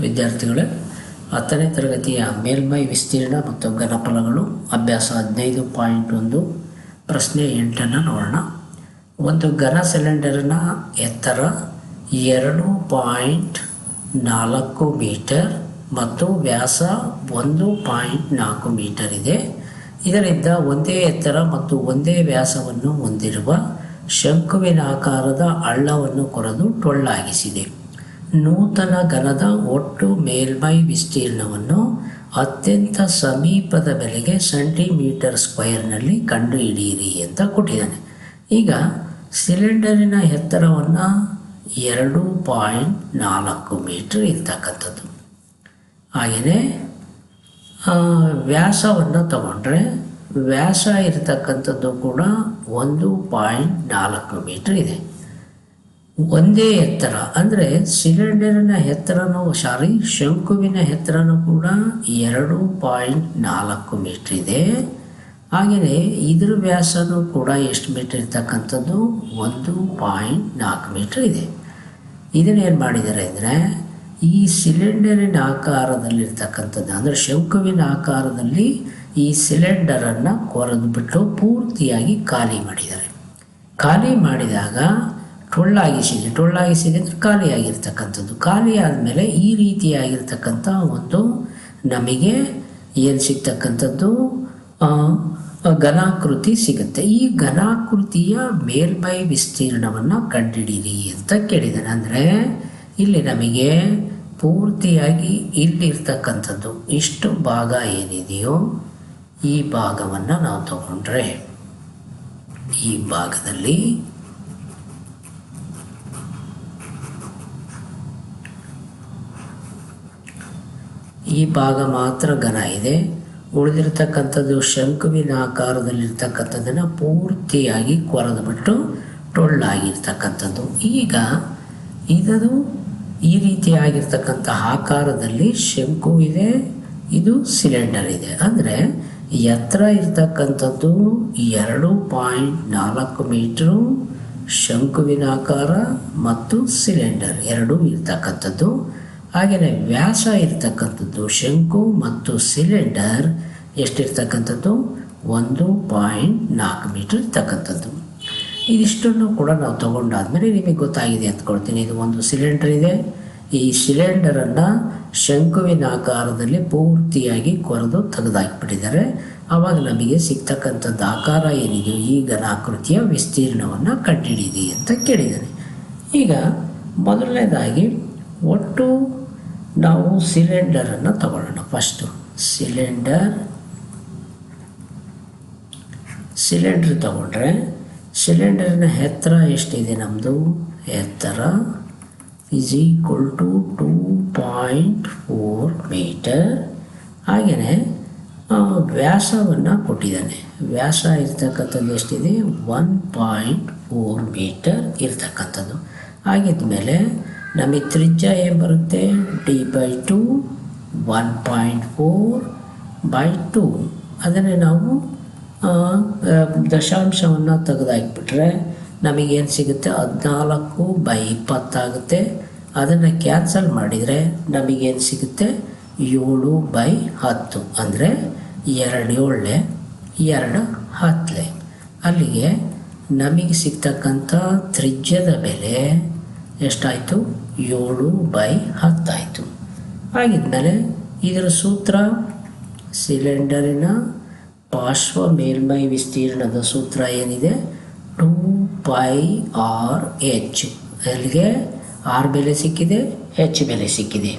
ವಿದ್ಯಾರ್ಥಿಗಳೇ, ಹತ್ತನೇ ತರಗತಿಯ ಮೇಲ್ಮೈ ವಿಸ್ತೀರ್ಣ ಮತ್ತು ಘನಫಲಗಳು, ಅಭ್ಯಾಸ ಹದಿನೈದು ಪಾಯಿಂಟ್ ಒಂದು, ಪ್ರಶ್ನೆ ಎಂಟನ್ನು ನೋಡೋಣ. ಒಂದು ಘನ ಸಿಲಿಂಡರ್ನ ಎತ್ತರ ಎರಡು ಪಾಯಿಂಟ್ ನಾಲ್ಕು ಮೀಟರ್ ಮತ್ತು ವ್ಯಾಸ ಒಂದು ಪಾಯಿಂಟ್ ನಾಲ್ಕು ಮೀಟರ್ ಇದೆ. ಇದರಿಂದ ಒಂದೇ ಎತ್ತರ ಮತ್ತು ಒಂದೇ ವ್ಯಾಸವನ್ನು ಹೊಂದಿರುವ ಶಂಕುವಿನ ಆಕಾರದ ಹಳ್ಳವನ್ನು ಕೊರೆದು ಟೊಳ್ಳಾಗಿಸಿದೆ. ನೂತನ ಘನದ ಒಟ್ಟು ಮೇಲ್ಮೈ ವಿಸ್ತೀರ್ಣವನ್ನು ಅತ್ಯಂತ ಸಮೀಪದ ಬೆಲೆಗೆ ಸೆಂಟಿಮೀಟರ್ ಸ್ಕ್ವೇರ್ನಲ್ಲಿ ಕಂಡುಹಿಡಿಯಿರಿ ಅಂತ ಕೊಟ್ಟಿದ್ದಾನೆ. ಈಗ ಸಿಲಿಂಡರಿನ ಎತ್ತರವನ್ನು ಎರಡು ಪಾಯಿಂಟ್ ನಾಲ್ಕು ಮೀಟ್ರ್ ಇರ್ತಕ್ಕಂಥದ್ದು. ಹಾಗೆಯೇ ವ್ಯಾಸವನ್ನು ತಗೊಂಡ್ರೆ ವ್ಯಾಸ ಇರತಕ್ಕಂಥದ್ದು ಕೂಡ ಒಂದು ಪಾಯಿಂಟ್ ನಾಲ್ಕು ಮೀಟ್ರ್ ಇದೆ. ಒಂದೇ ಎತ್ತರ, ಅಂದರೆ ಸಿಲಿಂಡರಿನ ಎತ್ತರನೂ, ಸಾರಿ, ಶಂಕುವಿನ ಎತ್ತರನೂ ಕೂಡ ಎರಡು ಪಾಯಿಂಟ್ ನಾಲ್ಕು ಮೀಟ್ರ್ ಇದೆ. ಹಾಗೆಯೇ ಇದ್ರ ವ್ಯಾಸನೂ ಕೂಡ ಎಷ್ಟು ಮೀಟ್ರ್ ಇರ್ತಕ್ಕಂಥದ್ದು? ಒಂದು ಪಾಯಿಂಟ್ ನಾಲ್ಕು ಮೀಟ್ರ್ ಇದೆ. ಇದನ್ನೇನು ಮಾಡಿದ್ದಾರೆ ಅಂದರೆ, ಈ ಸಿಲಿಂಡರಿನ ಆಕಾರದಲ್ಲಿರ್ತಕ್ಕಂಥದ್ದು ಅಂದರೆ ಶಂಕುವಿನ ಆಕಾರದಲ್ಲಿ ಈ ಸಿಲಿಂಡರನ್ನು ಕೊರೆದು ಬಿಟ್ಟು ಪೂರ್ತಿಯಾಗಿ ಖಾಲಿ ಮಾಡಿದ್ದಾರೆ. ಖಾಲಿ ಮಾಡಿದಾಗ ಟೊಳ್ಳಾಗಿಸಿದೆ. ಟೊಳ್ಳಾಗಿಸಿದೆ ಅಂದರೆ ಖಾಲಿಯಾಗಿರ್ತಕ್ಕಂಥದ್ದು. ಖಾಲಿ ಆದಮೇಲೆ ಈ ರೀತಿಯಾಗಿರ್ತಕ್ಕಂಥ ಒಂದು ನಮಗೆ ಏನು ಸಿಗ್ತಕ್ಕಂಥದ್ದು? ಘನಾಕೃತಿ ಸಿಗುತ್ತೆ. ಈ ಘನಾಕೃತಿಯ ಮೇಲ್ಮೈ ವಿಸ್ತೀರ್ಣವನ್ನು ಕಂಡುಹಿಡೀರಿ ಅಂತ ಕೇಳಿದ್ದಾನೆ ಅಂದರೆ ಇಲ್ಲಿ ನಮಗೆ ಪೂರ್ತಿಯಾಗಿ ಇಲ್ಲಿರ್ತಕ್ಕಂಥದ್ದು ಇಷ್ಟು ಭಾಗ ಏನಿದೆಯೋ ಈ ಭಾಗವನ್ನು ನಾವು ತಗೊಂಡ್ರೆ ಈ ಭಾಗದಲ್ಲಿ ಈ ಭಾಗ ಮಾತ್ರ ಘನ ಇದೆ. ಉಳಿದಿರ್ತಕ್ಕಂಥದ್ದು ಶಂಕುವಿನ ಆಕಾರದಲ್ಲಿರ್ತಕ್ಕಂಥದ್ದನ್ನು ಪೂರ್ತಿಯಾಗಿ ಕೊರೆದುಬಿಟ್ಟು ಟೊಳ್ಳಾಗಿರ್ತಕ್ಕಂಥದ್ದು. ಈಗ ಇದದು ಈ ರೀತಿಯಾಗಿರ್ತಕ್ಕಂಥ ಆಕಾರದಲ್ಲಿ ಶಂಕು ಇದೆ, ಇದು ಸಿಲಿಂಡರ್ ಇದೆ. ಅಂದರೆ ಎತ್ತರ ಇರ್ತಕ್ಕಂಥದ್ದು ಎರಡು ಪಾಯಿಂಟ್ ನಾಲ್ಕು ಮೀಟ್ರು ಶಂಕುವಿನ ಆಕಾರ ಮತ್ತು ಸಿಲಿಂಡರ್ ಎರಡೂ ಇರ್ತಕ್ಕಂಥದ್ದು. ಹಾಗೆಯೇ ವ್ಯಾಸ ಇರ್ತಕ್ಕಂಥದ್ದು, ಶಂಕು ಮತ್ತು ಸಿಲಿಂಡರ್ ಎಷ್ಟಿರ್ತಕ್ಕಂಥದ್ದು? ಒಂದು ಪಾಯಿಂಟ್ ನಾಲ್ಕು ಮೀಟರ್ ಇರ್ತಕ್ಕಂಥದ್ದು. ಇದಿಷ್ಟನ್ನು ಕೂಡ ನಾವು ತಗೊಂಡಾದ್ಮೇಲೆ ನಿಮಗೆ ಗೊತ್ತಾಗಿದೆ ಅಂದ್ಕೊಳ್ತೀನಿ. ಇದು ಒಂದು ಸಿಲಿಂಡರ್ ಇದೆ. ಈ ಸಿಲಿಂಡರನ್ನು ಶಂಕುವಿನ ಆಕಾರದಲ್ಲಿ ಪೂರ್ತಿಯಾಗಿ ಕೊರೆದು ತೆಗೆದಾಕಿಬಿಟ್ಟಿದ್ದಾರೆ. ಆವಾಗ ನಮಗೆ ಸಿಗ್ತಕ್ಕಂಥದ್ದು ಆಕಾರ ಏನಿದೆಯೋ ಈಗ ಆಕೃತಿಯ ವಿಸ್ತೀರ್ಣವನ್ನು ಕಂಡುಹಿಡಿಯಿರಿ ಅಂತ ಕೇಳಿದ್ದಾರೆ. ಈಗ ಮೊದಲನೇದಾಗಿ, ಒಟ್ಟು ನಾವು ಸಿಲಿಂಡರನ್ನು ತಗೊಳ್ಳೋಣ. ಫಸ್ಟು ಸಿಲಿಂಡರ್ ಸಿಲಿಂಡ್ರ್ ತಗೊಂಡ್ರೆ ಸಿಲಿಂಡರ್ನ ಎತ್ತರ ಎಷ್ಟಿದೆ ನಮ್ಮದು ಎತ್ತರ is equal to two point four metre ಹಾಗೆಯೇ ವ್ಯಾಸವನ್ನು ಕೊಟ್ಟಿದ್ದಾನೆ. ವ್ಯಾಸ ಇರ್ತಕ್ಕಂಥದ್ದು ಎಷ್ಟಿದೆ? ಒನ್ ಪಾಯಿಂಟ್ ಫೋರ್ ಮೀಟರ್ ಇರ್ತಕ್ಕಂಥದ್ದು. ಆಗಿದ್ಮೇಲೆ ನಮಗೆ ತ್ರಿಜ್ಯ ಏನು ಬರುತ್ತೆ? D by two one point four by two ಅದನ್ನೇ ನಾವು ದಶಾಂಶವನ್ನು ತೆಗೆದಾಕ್ಬಿಟ್ರೆ ನಮಗೇನು ಸಿಗುತ್ತೆ? ಹದಿನಾಲ್ಕು ಬೈ ಇಪ್ಪತ್ತಾಗುತ್ತೆ ಅದನ್ನು ಕ್ಯಾನ್ಸಲ್ ಮಾಡಿದರೆ ನಮಗೇನು ಸಿಗುತ್ತೆ? ಏಳು ಬೈ ಹತ್ತು. ಅಂದರೆ ಎರಡು ಏಳೆ ಎರಡು ಹತ್ತಲೆ ಅಲ್ಲಿಗೆ ನಮಗೆ ಸಿಗ್ತಕ್ಕಂಥ ತ್ರಿಜ್ಯದ ಬೆಲೆ ಎಷ್ಟಾಯಿತು? ಏಳು ಬೈ ಹತ್ತಾಯಿತು. ಹಾಗಿದ್ಮೇಲೆ ಇದರ ಸೂತ್ರ ಸಿಲಿಂಡರಿನ ಪಾರ್ಶ್ವ ಮೇಲ್ಮೈ ವಿಸ್ತೀರ್ಣದ ಸೂತ್ರ ಏನಿದೆ? Two pi R H. ಅಲ್ಲಿಗೆ ಆರ್ ಬೆಲೆ ಸಿಕ್ಕಿದೆ ಹೆಚ್ ಬೆಲೆ ಸಿಕ್ಕಿದೆ.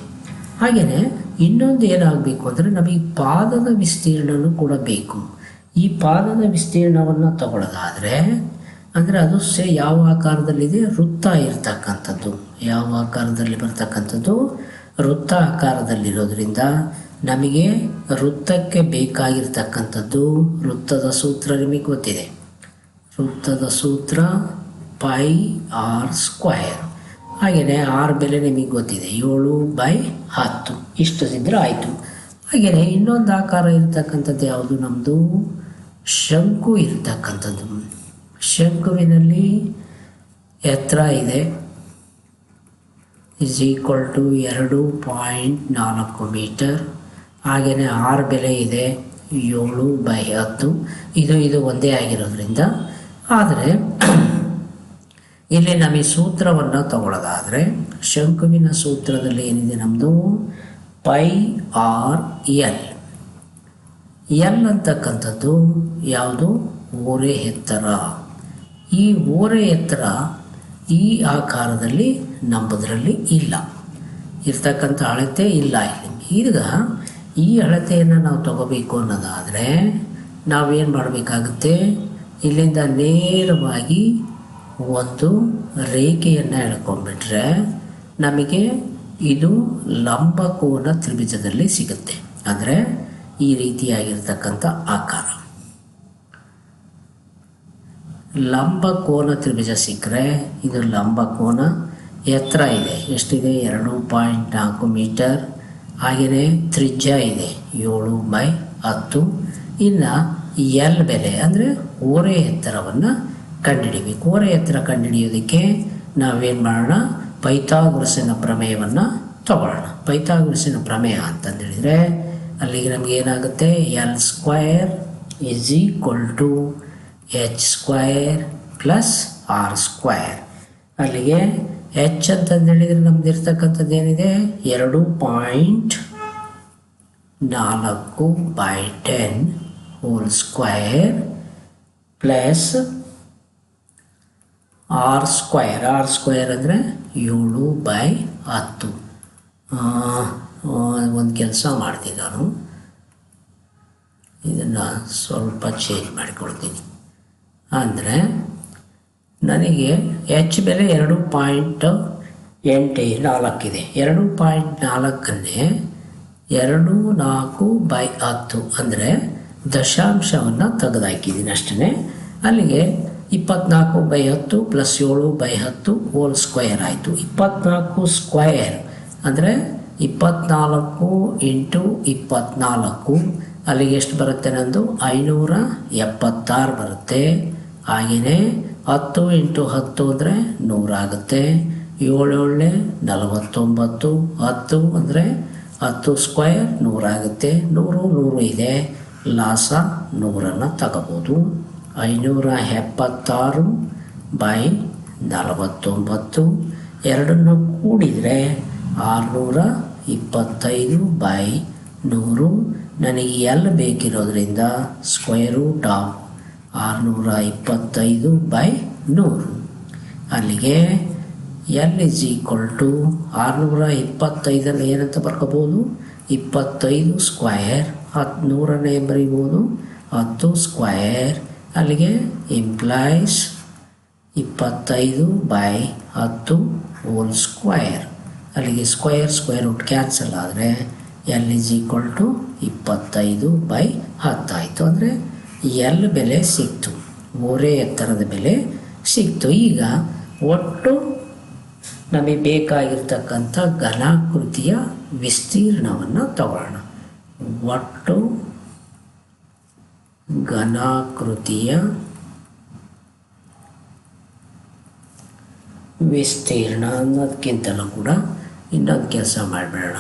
ಹಾಗೆಯೇ ಇನ್ನೊಂದು ಏನಾಗಬೇಕು ಅಂದರೆ ನಮಗೆ ಪಾದದ ವಿಸ್ತೀರ್ಣನೂ ಕೂಡ ಬೇಕು. ಈ ಪಾದದ ವಿಸ್ತೀರ್ಣವನ್ನು ತಗೊಳ್ಳೋದಾದರೆ ಅಂದರೆ ಅದು ಸೇ ಯಾವ ಆಕಾರದಲ್ಲಿದೆ? ವೃತ್ತ ಇರ್ತಕ್ಕಂಥದ್ದು. ಯಾವ ಆಕಾರದಲ್ಲಿ ಬರ್ತಕ್ಕಂಥದ್ದು? ವೃತ್ತ ಆಕಾರದಲ್ಲಿರೋದ್ರಿಂದ ನಮಗೆ ವೃತ್ತಕ್ಕೆ ಬೇಕಾಗಿರ್ತಕ್ಕಂಥದ್ದು ವೃತ್ತದ ಸೂತ್ರ ನಿಮಗೆ ಗೊತ್ತಿದೆ. ವೃತ್ತದ ಸೂತ್ರ ಪೈ ಆರ್ ಸ್ಕ್ವಯರ್ ಹಾಗೆಯೇ ಆರ್ ಬೆಲೆ ನಿಮಗೆ ಗೊತ್ತಿದೆ. ಏಳು ಬೈ ಹತ್ತು. ಇಷ್ಟು ಇದ್ದರೆ ಆಯಿತು. ಹಾಗೆಯೇ ಇನ್ನೊಂದು ಆಕಾರ ಇರ್ತಕ್ಕಂಥದ್ದು ಯಾವುದು? ನಮ್ಮದು ಶಂಕು ಇರ್ತಕ್ಕಂಥದ್ದು. ಶಂಕುವಿನಲ್ಲಿ ಎತ್ತರ ಇದೆ. ಇಸ್ ಈಕ್ವಲ್ ಟು ಎರಡು ಪಾಯಿಂಟ್ ನಾಲ್ಕು ಮೀಟರ್. ಹಾಗೆಯೇ ಆರ್ ಬೆಲೆ ಇದೆ, ಏಳು ಬೈ ಹತ್ತು. ಇದು ಇದು ಒಂದೇ ಆಗಿರೋದ್ರಿಂದ. ಆದರೆ, ಇಲ್ಲಿ ನಮಗೆ ಸೂತ್ರವನ್ನು ತಗೊಳ್ಳೋದಾದರೆ, ಶಂಕುವಿನ ಸೂತ್ರದಲ್ಲಿ ಏನಿದೆ ನಮ್ಮದು ಪೈ ಆರ್ ಎಲ್. ಎಲ್ ಅಂತಕ್ಕಂಥದ್ದು ಯಾವುದು? ಓರೆ ಎತ್ತರ. ಈ ಓರೆ ಎತ್ತರ ಈ ಆಕಾರದಲ್ಲಿ ನಂಬುದರಲ್ಲಿ ಇಲ್ಲ. ಇರ್ತಕ್ಕಂಥ ಅಳತೆ ಇಲ್ಲ ಇಲ್ಲಿ. ಈಗ ಈ ಅಳತೆಯನ್ನು ನಾವು ತಗೋಬೇಕು ಅನ್ನೋದಾದರೆ ನಾವೇನು ಮಾಡಬೇಕಾಗುತ್ತೆ? ಇಲ್ಲಿಂದ ನೇರವಾಗಿ ಒಂದು ರೇಖೆಯನ್ನು ಎಳ್ಕೊಂಡ್ಬಿಟ್ರೆ ನಮಗೆ ಇದು ಲಂಬಕೋನ ತ್ರಿಭುಜದಲ್ಲಿ ಸಿಗುತ್ತೆ. ಅಂದರೆ ಈ ರೀತಿಯಾಗಿರ್ತಕ್ಕಂಥ ಆಕಾರ. ಲಂಬಕೋನ ತ್ರಿಭುಜ ಸಿಕ್ಕರೆ ಇದು ಲಂಬಕೋನ ಎತ್ತರ ಇದೆ. ಎಷ್ಟಿದೆ? ಎರಡು ಪಾಯಿಂಟ್ ನಾಲ್ಕು ಮೀಟರ್ ಹಾಗೆಯೇ ತ್ರಿಜ್ಯ ಇದೆ. ಏಳು ಬೈ ಹತ್ತು. ಇನ್ನು ಎಲ್ ಬೆಲೆ ಅಂದರೆ ಓರೆ ಎತ್ತರವನ್ನು ಕಂಡುಹಿಡಿಬೇಕು. ಓರೆ ಎತ್ತರ ಕಂಡುಹಿಡಿಯೋದಕ್ಕೆ ನಾವೇನು ಮಾಡೋಣ? ಪೈಥಾಗುರಸಿನ ಪ್ರಮೇಯವನ್ನು ತಗೊಳ್ಳೋಣ. ಪೈಥಾಗುರಸಿನ ಪ್ರಮೇಯ ಅಂತಂದೇಳಿದರೆ ಅಲ್ಲಿಗೆ ನಮಗೆ ಏನಾಗುತ್ತೆ? L square is equal to H square plus R square ಅಲ್ಲಿಗೆ ಎಚ್ ಅಂತಂದೇಳಿದರೆ ನಮ್ದು ಇರ್ತಕ್ಕಂಥದ್ದು ಏನಿದೆ? ಎರಡು ಪಾಯಿಂಟ್ ನಾಲ್ಕು by ten whole square plus R square R square ಅಂದರೆ ಏಳು ಬೈ ಹತ್ತು. ಒಂದು ಕೆಲಸ ಮಾಡ್ತೀನಿ ನಾನು. ಇದನ್ನು ಸ್ವಲ್ಪ ಚೇಂಜ್ ಮಾಡಿಕೊಡ್ತೀನಿ ಅಂದರೆ ನನಗೆ ಎಚ್ ಬೆಲೆ ಎರಡು ಪಾಯಿಂಟ್ ಎಂಟು ನಾಲ್ಕಿದೆ ಎರಡು ಪಾಯಿಂಟ್ ನಾಲ್ಕನ್ನೇ ಎರಡು ನಾಲ್ಕು ಬೈ ಹತ್ತು ಅಂದರೆ ದಶಾಂಶವನ್ನು ತೆಗೆದುಹಾಕಿದ್ದೀನಿ ಅಷ್ಟೇ ಅಲ್ಲಿಗೆ ಇಪ್ಪತ್ನಾಲ್ಕು ಬೈ ಹತ್ತು ಪ್ಲಸ್ ಏಳು ಬೈ ಹತ್ತು ಹೋಲ್ ಸ್ಕ್ವಯರ್ ಆಯಿತು. ಇಪ್ಪತ್ನಾಲ್ಕು ಸ್ಕ್ವಯರ್ ಅಂದರೆ ಇಪ್ಪತ್ನಾಲ್ಕು ಇಂಟು ಇಪ್ಪತ್ನಾಲ್ಕು. ಅಲ್ಲಿಗೆ ಎಷ್ಟು ಬರುತ್ತೆ ನಂದು? ಐನೂರ ಎಪ್ಪತ್ತಾರು ಬರುತ್ತೆ. ಹಾಗೆಯೇ ಹತ್ತು ಇಂಟು ಹತ್ತು ಅಂದರೆ ನೂರಾಗುತ್ತೆ. ಏಳೇಳೆ ನಲವತ್ತೊಂಬತ್ತು. ಹತ್ತು ಅಂದರೆ ಹತ್ತು ಸ್ಕ್ವಯರ್ ನೂರಾಗುತ್ತೆ. ನೂರು ನೂರು ಇದೆ. ಲಾಸ ನೂರನ್ನು ತಗೋಬೋದು. ಐನೂರ ಎಪ್ಪತ್ತಾರು ಬೈ ನಲವತ್ತೊಂಬತ್ತು. ಎರಡನ್ನು ಕೂಡಿದರೆ ಆರುನೂರ ಇಪ್ಪತ್ತೈದು ಬೈ ನೂರು. ನನಗೆ ಎಲ್ಲ ಬೇಕಿರೋದ್ರಿಂದ ಸ್ಕ್ವೇರ್ ಆಫ್ ಆರುನೂರ ಇಪ್ಪತ್ತೈದು ಬೈ ನೂರು. ಅಲ್ಲಿಗೆ ಎಲ್ ಇಸ್ ಈಕ್ವಲ್ ಟು ಆರುನೂರ ಇಪ್ಪತ್ತೈದಲ್ಲಿ ಏನಂತ ಬರ್ಕೋಬೋದು ಇಪ್ಪತ್ತೈದು ಸ್ಕ್ವಯರ್ ಹತ್ತು ನೂರನ್ನೇ ಬರೀಬೋದು ಹತ್ತು ಸ್ಕ್ವಯರ್ ಅಲ್ಲಿಗೆ ಇಂಪ್ಲಾಯ್ಸ್ ಇಪ್ಪತ್ತೈದು ಬೈ ಹತ್ತು ಹೋಲ್ ಸ್ಕ್ವಯರ್ ಅಲ್ಲಿಗೆ ಸ್ಕ್ವಯರ್ ಸ್ಕ್ವೇರ್ ರೂಟ್ ಕ್ಯಾನ್ಸಲ್ ಆದರೆ ಎಲ್ ಇಸ್ ಈಕ್ವಲ್ ಟು ಇಪ್ಪತ್ತೈದು ಬೈ ಹತ್ತಾಯಿತು. ಅಂದರೆ ಎಲ್ ಬೆಲೆ ಸಿಕ್ತು? ಮೂರೇ ಎತ್ತರದ ಬೆಲೆ ಸಿಕ್ತು. ಈಗ ಒಟ್ಟು ನಮಗೆ ಬೇಕಾಗಿರ್ತಕ್ಕಂಥ ಘನಾಕೃತಿಯ ವಿಸ್ತೀರ್ಣವನ್ನು ತಗೊಳ್ಳೋಣ ಒಟ್ಟು ಘನಾಕೃತಿಯ ವಿಸ್ತೀರ್ಣ ಅನ್ನೋದಕ್ಕಿಂತಲೂ ಕೂಡ ಇನ್ನೊಂದು ಕೆಲಸ ಮಾಡಬೇಡ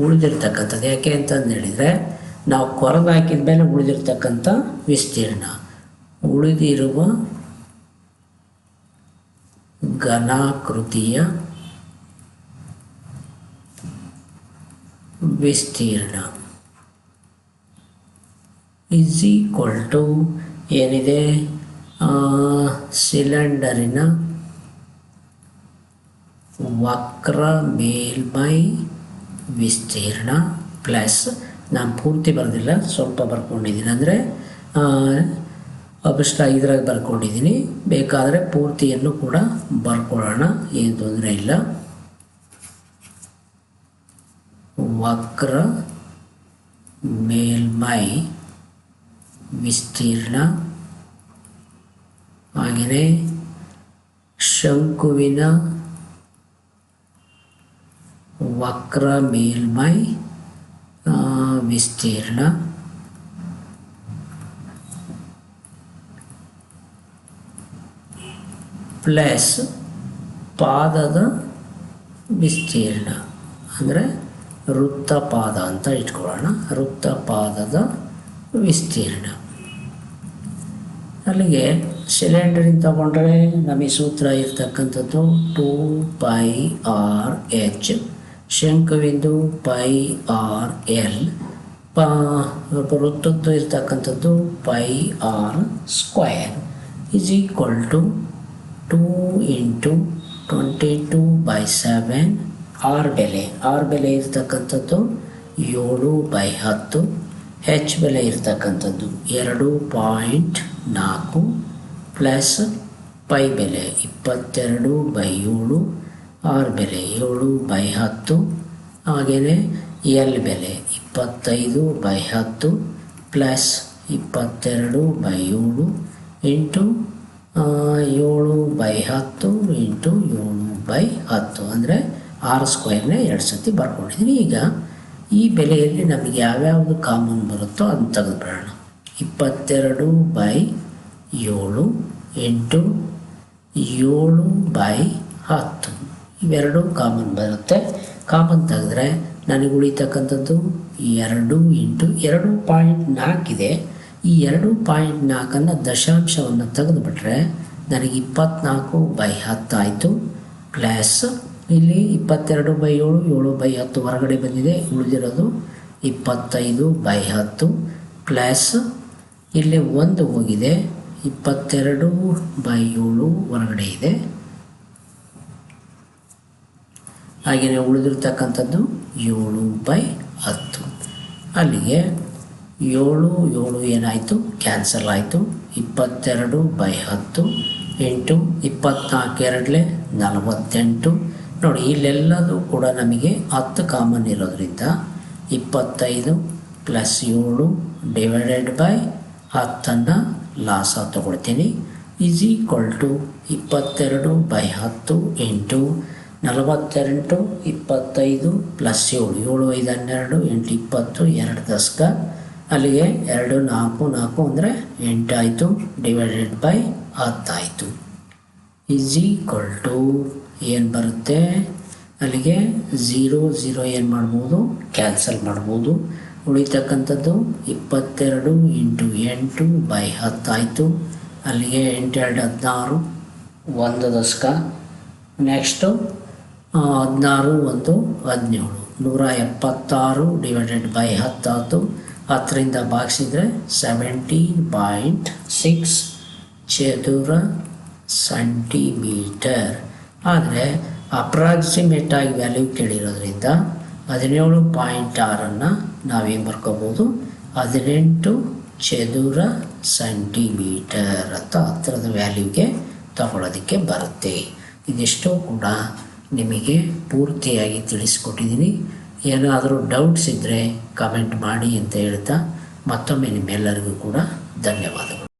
ಉಳಿದಿರ್ತಕ್ಕಂಥದ್ದು ಯಾಕೆ ಅಂತಂದು ಹೇಳಿದರೆ ನಾವು ಕೊರದು ಮೇಲೆ ಉಳಿದಿರ್ತಕ್ಕಂಥ ವಿಸ್ತೀರ್ಣ. ಉಳಿದಿರುವ ಘನಾಕೃತಿಯ ವಿಸ್ತೀರ್ಣ. ಇಸ್ ಈಕ್ವಲ್ ಟು ಏನಿದೆ? ಸಿಲಿಂಡರಿನ ವಕ್ರ ಮೇಲ್ಮೈ ವಿಸ್ತೀರ್ಣ ಪ್ಲಸ್ ನಾನು ಪೂರ್ತಿ ಬರೆದಿಲ್ಲ, ಸ್ವಲ್ಪ ಬರ್ಕೊಂಡಿದ್ದೀನಿ ಅಂದರೆ ಅಭಿಷ್ಟ ಇದ್ರಾಗ ಬರ್ಕೊಂಡಿದ್ದೀನಿ ಬೇಕಾದರೆ ಪೂರ್ತಿಯನ್ನು ಕೂಡ ಬರ್ಕೊಳ್ಳೋಣ, ಏನು ತೊಂದರೆ ಇಲ್ಲ. ವಕ್ರ, ಮೇಲ್ಮೈ, ವಿಸ್ತೀರ್ಣ. ಹಾಗೆಯೇ ಶಂಕುವಿನ ವಕ್ರ, ಮೇಲ್ಮೈ ವಿಸ್ತೀರ್ಣ. ಪ್ಲಸ್ ಪಾದದ ವಿಸ್ತೀರ್ಣ. ಅಂದರೆ ವೃತ್ತಪಾದ ಅಂತ ಇಟ್ಕೊಳ್ಳೋಣ. ವೃತ್ತಪಾದದ ವಿಸ್ತೀರ್ಣ. ಅಲ್ಲಿಗೆ ಸಿಲಿಂಡರಿಂದ ತಗೊಂಡ್ರೆ ನಮಗೆ ಸೂತ್ರ ಇರ್ತಕ್ಕಂಥದ್ದು ಟೂ ಪೈ ಆರ್ ಎಚ್. ಶಂಕುವಿಂದು ಪೈ ಆರ್ ಎಲ್. ಪ ವೃತ್ತದ್ದು ಇರ್ತಕ್ಕಂಥದ್ದು pi R square is equal to two into twenty two by seven R ಬೆಲೆ. ಆರ್ ಬೆಲೆ ಇರ್ತಕ್ಕಂಥದ್ದು ಏಳು ಬೈ ಹತ್ತು. ಹೆಚ್ ಬೆಲೆ ಇರ್ತಕ್ಕಂಥದ್ದು ಎರಡು ಪಾಯಿಂಟ್ ನಾಲ್ಕು ಪ್ಲಸ್ ಪೈ ಬೆಲೆ ಇಪ್ಪತ್ತೆರಡು ಬೈ ಏಳು. ಆರ್ ಬೆಲೆ ಏಳು ಬೈ ಹತ್ತು. ಹಾಗೆಯೇ ಎಲ್ ಬೆಲೆ ಇಪ್ಪತ್ತೈದು ಬೈ ಹತ್ತು ಪ್ಲಸ್ ಇಪ್ಪತ್ತೆರಡು ಬೈ ಏಳು ಇಂಟು ಏಳು ಬೈ ಹತ್ತು ಇಂಟು ಏಳು ಬೈ ಹತ್ತು. ಅಂದರೆ ಆರು ಸ್ಕ್ವೇರ್ನೇ ಎರಡು ಸತಿ ಬರ್ಕೊಂಡಿದ್ದೀನಿ ಈಗ ಈ ಬೆಲೆಯಲ್ಲಿ ನಮಗೆ ಯಾವ್ಯಾವುದು ಕಾಮನ್ ಬರುತ್ತೋ ಅದನ್ನು ತೆಗೆದುಬಿಡೋಣ. ಇಪ್ಪತ್ತೆರಡು ಬೈ ಏಳು ಎಂಟು ಏಳು ಬೈ ಹತ್ತು. ಇವೆರಡೂ ಕಾಮನ್ ಬರುತ್ತೆ. ಕಾಮನ್ ತೆಗೆದ್ರೆ ನನಗೆ ಉಳಿತಕ್ಕಂಥದ್ದು ಎರಡು ಇಂಟು ಎರಡು ಪಾಯಿಂಟ್ ನಾಲ್ಕಿದೆ ಈ ಎರಡು ಪಾಯಿಂಟ್ ನಾಲ್ಕನ್ನು ದಶಾಂಶವನ್ನು ತೆಗೆದುಬಿಟ್ರೆ ನನಗೆ ಇಪ್ಪತ್ನಾಲ್ಕು ಬೈ ಹತ್ತಾಯಿತು ಕ್ಲಾಸ್ ಇಲ್ಲಿ ಇಪ್ಪತ್ತೆರಡು ಬೈ ಏಳು ಏಳು ಬೈ ಹತ್ತು ಹೊರಗಡೆ ಬಂದಿದೆ. ಉಳಿದಿರೋದು ಇಪ್ಪತ್ತೈದು ಬೈ ಹತ್ತು. ಕ್ಲಾಸ್ ಇಲ್ಲಿ ಒಂದು ಹೋಗಿದೆ. ಇಪ್ಪತ್ತೆರಡು ಬೈ ಏಳು ಹೊರಗಡೆ ಇದೆ. ಹಾಗೆಯೇ ಉಳಿದಿರ್ತಕ್ಕಂಥದ್ದು ಏಳು ಬೈ ಹತ್ತು. ಅಲ್ಲಿಗೆ ಏಳು ಏಳು ಏನಾಯಿತು? ಕ್ಯಾನ್ಸಲ್ ಆಯಿತು. ಇಪ್ಪತ್ತೆರಡು ಬೈ ಹತ್ತು. ಎಂಟು, ಇಪ್ಪತ್ನಾಲ್ಕು ಎರಡಲೇ ನಲವತ್ತೆಂಟು. ನೋಡಿ, ಇಲ್ಲೆಲ್ಲದೂ ಕೂಡ ನಮಗೆ ಹತ್ತು ಕಾಮನ್ ಇರೋದ್ರಿಂದ ಇಪ್ಪತ್ತೈದು ಪ್ಲಸ್ ಏಳು ಡಿವೈಡೆಡ್ ಬೈ ಹತ್ತನ್ನು ಲಾಸ ತಗೊಳ್ತೀನಿ. ಈಸ್ ಈಕ್ವಲ್ ಟು ಇಪ್ಪತ್ತೆರಡು ಬೈ ಹತ್ತು ಎಂಟು ನಲವತ್ತೆಂಟು, ಇಪ್ಪತ್ತೈದು, ಪ್ಲಸ್ ಏಳು ಏಳು, ಐದು, ಹನ್ನೆರಡು, ಎಂಟು, ಇಪ್ಪತ್ತು, ಎರಡು ದಶಕ. ಅಲ್ಲಿಗೆ ಎರಡು, ನಾಲ್ಕು ನಾಲ್ಕು ಅಂದರೆ ಎಂಟಾಯಿತು, ಡಿವೈಡೆಡ್ ಬೈ ಹತ್ತಾಯಿತು. ಈಸ್ ಈಕ್ವಲ್ ಟು ಏನು ಬರುತ್ತೆ? ಅಲ್ಲಿಗೆ ಝೀರೋ ಝೀರೋ ಏನು ಮಾಡ್ಬೋದು? ಕ್ಯಾನ್ಸಲ್ ಮಾಡ್ಬೋದು. ಉಳಿತಕ್ಕಂಥದ್ದು ಇಪ್ಪತ್ತೆರಡು ಇಂಟು ಎಂಟು ಬೈ ಹತ್ತಾಯಿತು. ಅಲ್ಲಿಗೆ ಎಂಟೆರಡು ಹದಿನಾರು, ಒಂದು ದಶಕ. ನೆಕ್ಸ್ಟು ಹದಿನಾರು ಒಂದು ಹದಿನೇಳು. ನೂರ ಎಪ್ಪತ್ತಾರು ಡಿವೈಡೆಡ್ ಬೈ ಹತ್ತಾತು ಹತ್ತರಿಂದ ಭಾಗಿಸಿದರೆ ಸೆವೆಂಟೀನ್ ಪಾಯಿಂಟ್ ಸಿಕ್ಸ್ ಚದುರ ಸೆಂಟಿಮೀಟರ್ ಆದರೆ ಅಪ್ರಾಕ್ಸಿಮೇಟ್ ಆಗಿ ವ್ಯಾಲ್ಯೂ ಕೇಳಿರೋದ್ರಿಂದ ಹದಿನೇಳು ಪಾಯಿಂಟ್ ಆರನ್ನು ನಾವೇನು ಬರ್ಕೋಬೋದು? ಹದಿನೆಂಟು ಚದುರ ಸೆಂಟಿಮೀಟರ್ ಅಂತ ಹತ್ತಿರದ ವ್ಯಾಲ್ಯೂಗೆ ತಗೊಳ್ಳೋದಕ್ಕೆ ಬರುತ್ತೆ. ಇದಿಷ್ಟು ಕೂಡ ನಿಮಗೆ ಪೂರ್ತಿಯಾಗಿ ತಿಳಿಸ್ಕೊಟ್ಟಿದ್ದೀನಿ. ಏನಾದರೂ ಡೌಟ್ಸ್ ಇದ್ದರೆ ಕಮೆಂಟ್ ಮಾಡಿ ಅಂತ ಹೇಳ್ತಾ ಮತ್ತೊಮ್ಮೆ ನಿಮ್ಮೆಲ್ಲರಿಗೂ ಕೂಡ ಧನ್ಯವಾದಗಳು.